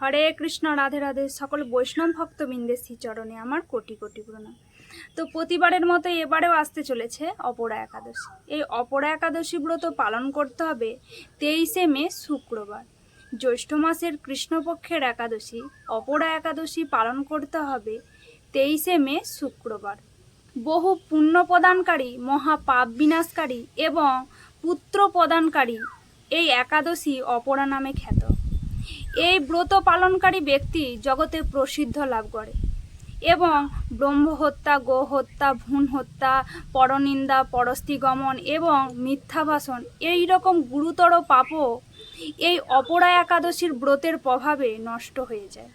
হরে কৃষ্ণ, রাধে রাধে। সকল বৈষ্ণব ভক্তবৃন্দের শ্রীচরণে আমার কোটি কোটি প্রণাম। তো প্রতিবারের মতো এবারেও আসতে চলেছে অপরা একাদশী। এই অপরা একাদশী ব্রত পালন করতে হবে তেইশে মে, শুক্রবার। জ্যৈষ্ঠ মাসের কৃষ্ণপক্ষের একাদশী, অপরা একাদশী পালন করতে হবে তেইশে মে, শুক্রবার। বহু পুণ্য প্রদানকারী, মহা পাপ বিনাশকারী এবং পুত্র প্রদানকারী এই একাদশী অপরা নামে খ্যাত। এই ব্রত পালনকারী ব্যক্তি জগতে প্রসিদ্ধ লাভ করে। এবং ব্রহ্ম হত্যা গো হত্যা, ভ্রূণ হত্যা, পরনিন্দা, পরস্তিগমন এবং মিথ্যা ভাষণ এই রকম গুরুতর পাপও এই অপরা একাদশীর ব্রতের প্রভাবে নষ্ট হয়ে যায়।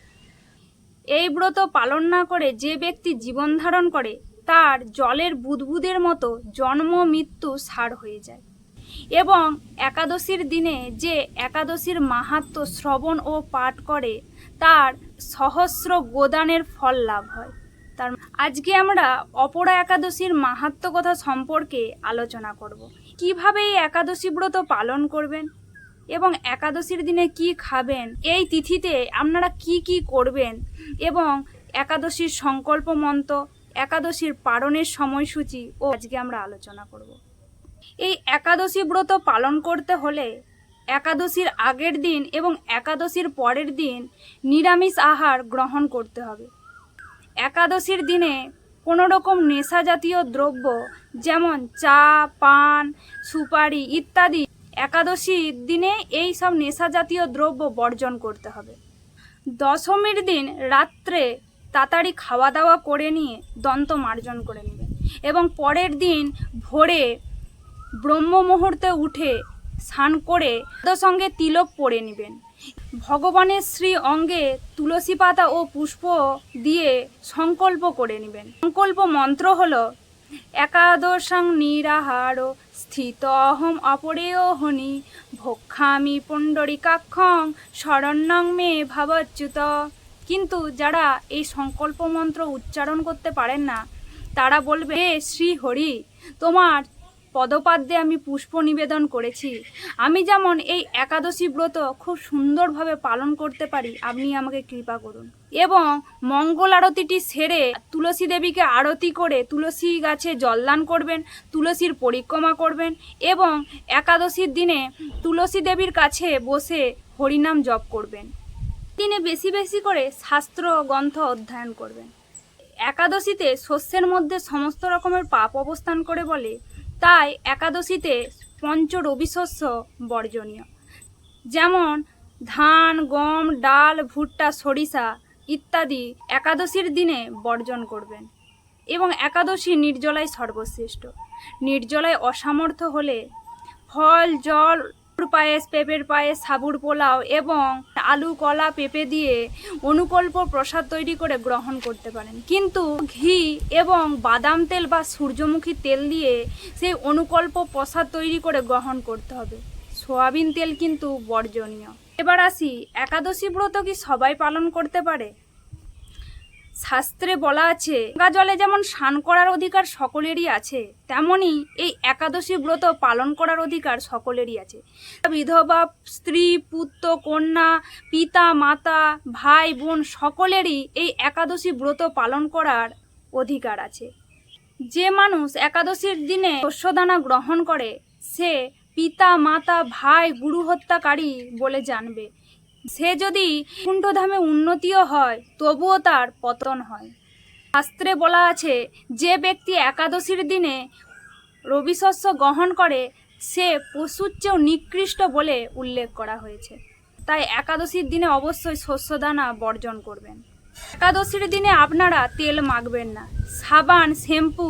এই ব্রত পালন না করে যে ব্যক্তি জীবন ধারণ করে, তার জলের বুদবুদের মতো জন্ম, মৃত্যু, সার হয়ে যায়। এবং একাদশীর দিনে যে একাদশীর মাহাত্ম শ্রবণ ও পাঠ করে, তার সহস্র গোদানের ফল লাভ হয়। তার আজকে আমরা অপরা একাদশীর মাহাত্ম কথা সম্পর্কে আলোচনা করব। কীভাবে এই একাদশী ব্রত পালন করবেন এবং একাদশীর দিনে কি খাবেন, এই তিথিতে আপনারা কি কি করবেন এবং একাদশীর সংকল্প মন্ত্র, একাদশীর পালনের সময়সূচি ও আজকে আমরা আলোচনা করব। এই একাদশী ব্রত পালন করতে হলে একাদশীর আগের দিন এবং একাদশীর পরের দিন নিরামিষ আহার গ্রহণ করতে হবে। একাদশীর দিনে কোনো রকম নেশা জাতীয় দ্রব্য যেমন চা, পান, সুপারি ইত্যাদি একাদশীর দিনে এই সব নেশা জাতীয় দ্রব্য বর্জন করতে হবে। দশমীর দিন রাত্রে তাড়াতাড়ি খাওয়া দাওয়া করে নিয়ে দন্ত মার্জন করে নেবেন এবং পরের দিন ভোরে ব্রহ্ম মুহূর্তে উঠে স্নান করে সঙ্গে তিলক পরে নেবেন। ভগবানের শ্রী অঙ্গে তুলসী পাতা ও পুষ্প দিয়ে সংকল্প করে নেবেন। সংকল্প মন্ত্র হল, একাদশং নিরাহার স্থিত অহম অপরেয় হনি ভক্ষামি পুণ্ডরিকাক্ষং শরণ্যং মে ভাবচ্যুত। কিন্তু যারা এই সংকল্প মন্ত্র উচ্চারণ করতে পারেন না, তারা বলবে শ্রী হরি, তোমার পদপাদ্যে আমি পুষ্প নিবেদন করেছি। আমি যেমন এই একাদশী ব্রত খুব সুন্দরভাবে পালন করতে পারি, আপনি আমাকে কৃপা করুন। এবং মঙ্গল আরতিটি সেরে তুলসী দেবীকে আরতি করে তুলসী গাছে জলদান করবেন, তুলসীর পরিক্রমা করবেন এবং একাদশীর দিনে তুলসী দেবীর কাছে বসে হরিনাম জপ করবেন। দিনে বেশি বেশি করে শাস্ত্র গ্রন্থ অধ্যয়ন করবেন। একাদশীতে শস্যের মধ্যে সমস্ত রকমের পাপ অবস্থান করে বলে তাই একাদশীতে পঞ্চ রবিশস্য বর্জনীয়। যেমন ধান, গম, ডাল, ভুট্টা, সরিষা ইত্যাদি একাদশীর দিনে বর্জন করবেন এবং একাদশী নির্জলায় সর্বশ্রেষ্ঠ। নির্জলায় অসামর্থ্য হলে ফল, জল পায়েস পেঁপের পায়েস, সাবুর পোলাও এবং আলু, কলা, পেঁপে দিয়ে অনুকল্প প্রসাদ তৈরি করে গ্রহণ করতে পারেন। কিন্তু ঘি এবং বাদাম তেল বা সূর্যমুখী তেল দিয়ে সেই অনুকল্প প্রসাদ তৈরি করে গ্রহণ করতে হবে। সোয়াবিন তেল কিন্তু বর্জনীয়। এবার আসি, একাদশী ব্রত কি সবাই পালন করতে পারে? শাস্ত্রে বলা আছে, গঙ্গা জলে যেমন স্নান করার অধিকার সকলেরই আছে, তেমনি এই একাদশী ব্রত পালন করার অধিকার সকলেরই আছে। বিধবা, স্ত্রী, পুত্র, কন্যা, পিতা, মাতা, ভাই, বোন সকলেরই এই একাদশী ব্রত পালন করার অধিকার আছে। যে মানুষ একাদশীর দিনে শস্যদানা গ্রহণ করে, সে পিতা, মাতা, ভাই, গুরু হত্যাকারী বলে জানবে। সে যদি কুণ্ঠধামে উন্নতিও হয়, তবুও তার পতন হয়। শাস্ত্রে বলা আছে, যে ব্যক্তি একাদশীর দিনে রবিশস্য গ্রহণ করে, সে পশুর চেয়েও নিকৃষ্ট বলে উল্লেখ করা হয়েছে। তাই একাদশীর দিনে অবশ্যই শস্যদানা বর্জন করবেন। একাদশীর দিনে আপনারা তেল মাখবেন না, সাবান, শ্যাম্পু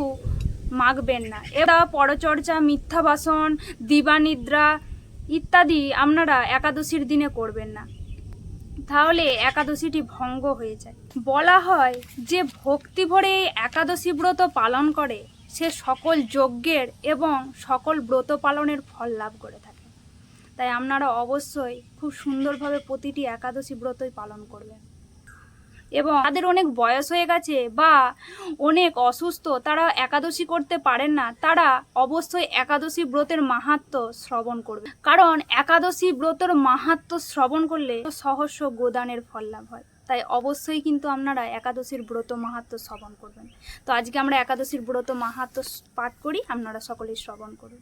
মাখবেন না। এটা পরচর্চা মিথ্যা বাসন দিবানিদ্রা ইত্যাদি আপনারা একাদশীর দিনে করবেন না। তাহলে একাদশীটি ভঙ্গ হয়ে যায়। বলা হয় যে ভক্তি ভরে এই একাদশী ব্রত পালন করে, সে সকল যজ্ঞের এবং সকল ব্রত পালনের ফল লাভ করে থাকে। তাই আপনারা অবশ্যই খুব সুন্দরভাবে প্রতিটি একাদশী ব্রতই পালন করবেন। এবং তাদের অনেক বয়স হয়ে গেছে বা অনেক অসুস্থ, তারা একাদশী করতে পারেন না, তারা অবশ্যই একাদশী ব্রতের মাহাত্ম শ্রবণ করবে। কারণ একাদশী ব্রতের মাহাত্ম শ্রবণ করলে সহস্র গোদানের ফল লাভ হয়। তাই অবশ্যই কিন্তু আপনারা একাদশীর ব্রত মাহাত্ম শ্রবণ করবেন। তো আজকে আমরা একাদশীর ব্রত মাহাত্ম পাঠ করি, আপনারা সকলেই শ্রবণ করুন।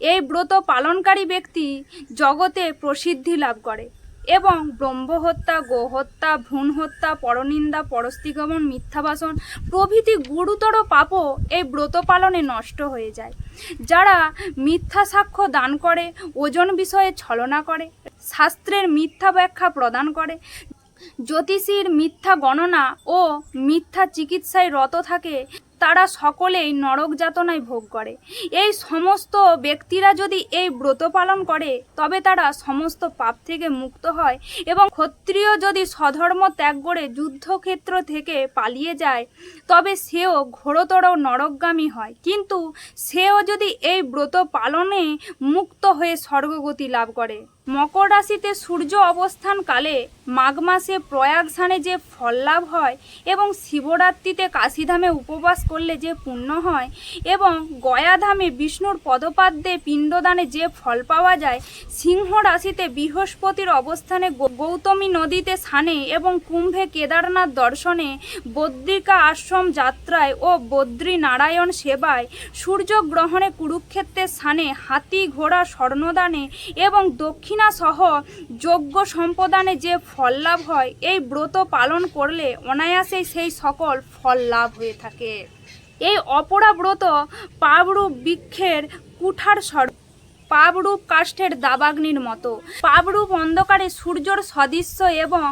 এই ব্রত পালনকারী ব্যক্তি জগতে প্রসিদ্ধি লাভ করে এবং ব্রহ্মহত্যা, গোহত্যা ভ্রূণ হত্যা পরনিন্দা, পরস্তিগমন, মিথ্যাবাসন প্রভৃতি গুরুতর পাপও এই ব্রত পালনে নষ্ট হয়ে যায়। যারা মিথ্যা সাক্ষ্য দান করে, ওজন বিষয়ে ছলনা করে, শাস্ত্রের মিথ্যা ব্যাখ্যা প্রদান করে, জ্যোতিষীর মিথ্যা গণনা ও মিথ্যা চিকিৎসায় রত থাকে তারা সকলেই নরক যাতনায় ভোগ করে। এই সমস্ত ব্যক্তিরা যদি এই ব্রত পালন করে, তবে তারা সমস্ত পাপ থেকে মুক্ত হয় এবং ক্ষত্রিয় যদি সধর্ম ত্যাগ করে যুদ্ধক্ষেত্র থেকে পালিয়ে যায়, তবে সেও ঘোরতর নরকগামী হয়। কিন্তু সেও যদি এই ব্রত পালনে মুক্ত হয়ে স্বর্গগতি লাভ করে, মকর রাশিতে সূর্য অবস্থানকালে মাঘ মাসে প্রয়াগ স্থানে যে ফল লাভ হয় এবং শিবরাত্রিতে কাশীধামে উপবাস করলে যে পুণ্য হয় এবং গয়াধামে বিষ্ণুর পদপাদ্যে পিণ্ডদানে যে ফল পাওয়া যায়, সিংহ রাশিতে বৃহস্পতির অবস্থানে গৌতমী নদীতে স্নানে এবং কুম্ভে কেদারনাথ দর্শনে বদ্রিকা আশ্রম যাত্রায় ও বদ্রী নারায়ণ সেবায় সূর্যগ্রহণে কুরুক্ষেত্রের স্থানে হাতি ঘোড়া স্বর্ণদানে এবং দক্ষিণা সহ যজ্ঞ সম্পদানে যে ফল লাভ হয়, এই ব্রত পালন করলে অনায়াসেই সেই সকল ফল লাভ হয়ে থাকে। এই অপরা ব্রত পাবরূপ বৃক্ষের কুঠার স্বরূপ পাবরূপ কাষ্ঠের দাবাগ্নির মতো। পাবরূপ অন্ধকারে সূর্যর সদৃশ্য এবং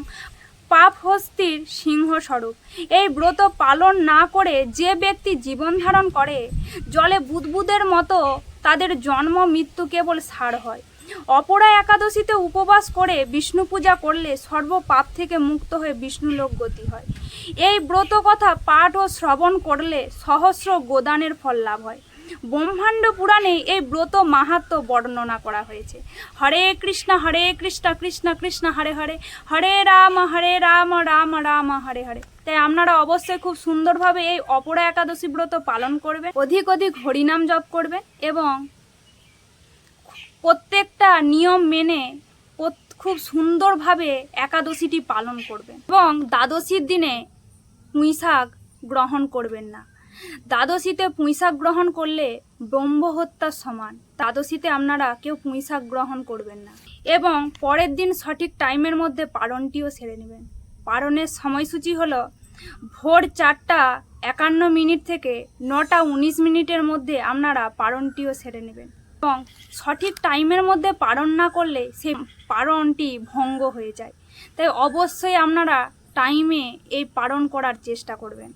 পাপ হস্তির সিংহস্বরূপ এই ব্রত পালন না করে যে ব্যক্তি জীবন ধারণ করে, জলে বুদবুদের মতো তাদের জন্ম, মৃত্যু কেবল সার হয়। অপরা একাদশীতে উপবাস করে বিষ্ণু পূজা করলে সর্ব পাপ থেকে মুক্ত হয়ে বিষ্ণুলোক গতি হয়। এই ব্রত কথা পাঠ ও শ্রবণ করলে সহস্র গোদানের ফল লাভ হয়। ব্রহ্মাণ্ড পুরাণে এই ব্রত মাহাত্ম বর্ণনা করা হয়েছে। হরে কৃষ্ণ হরে কৃষ্ণ কৃষ্ণ কৃষ্ণ, হরে হরে। হরে রাম হরে রাম রাম রাম, হরে হরে। তাই আপনারা অবশ্যই খুব সুন্দরভাবে এই অপরা একাদশী ব্রত পালন করবেন। অধিক অধিক হরিনাম জপ করবেন এবং প্রত্যেকটা নিয়ম মেনে খুব সুন্দরভাবে একাদশীটি পালন করবেন এবং দ্বাদশীর দিনে পুঁই শাক গ্রহণ করবেন না। দ্বাদশীতে পুঁই শাক গ্রহণ করলে ব্রহ্মহত্যার সমান। দ্বাদশীতে আপনারা কেউ পুঁইশাক গ্রহণ করবেন না। এবং পরের দিন সঠিক টাইমের মধ্যে পালনটিও সেরে নেবেন। পালনের সময়সূচি হলো ভোর চারটা একান্ন মিনিট থেকে নটা উনিশ মিনিটের মধ্যে আপনারা পালনটিও সেরে নেবেন। এবং সঠিক টাইমের মধ্যে পারণ না করলে সেই পারণটি ভঙ্গ হয়ে যায়। তাই অবশ্যই আপনারা টাইমে এই পালন করার চেষ্টা করবেন।